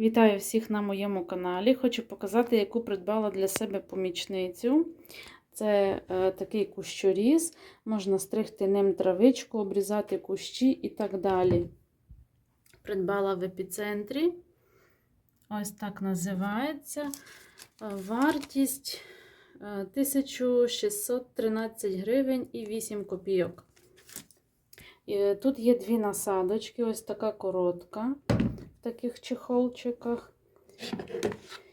Вітаю всіх на моєму каналі. Хочу показати, яку придбала для себе помічницю. Це е, такий кущоріз, можна стригти ним травичку, обрізати кущі і так далі. Придбала в епіцентрі. Ось так називається. Е, Вартість е, 1613 гривень і 8 копійок. Тут є дві насадочки, ось така коротка таких чехолчиках.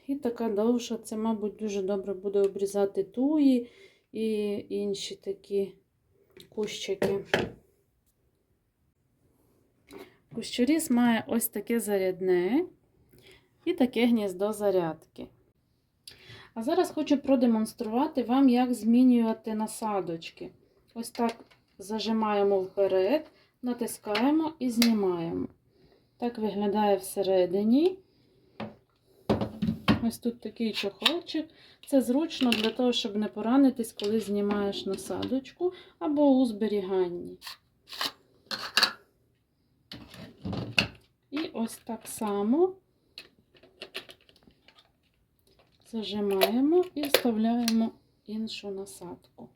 І така довша, це, мабуть, дуже добре буде обрізати туї і інші такі кущики. Кущоріз має ось таке зарядне і таке гніздо зарядки. А зараз хочу продемонструвати вам, як змінювати насадочки. Ось так зажимаємо вперед, натискаємо і знімаємо. Так виглядає всередині. Ось тут такий чохолчик. Це зручно для того, щоб не поранитись, коли знімаєш насадочку або у зберіганні. І ось так само зажимаємо і вставляємо іншу насадку.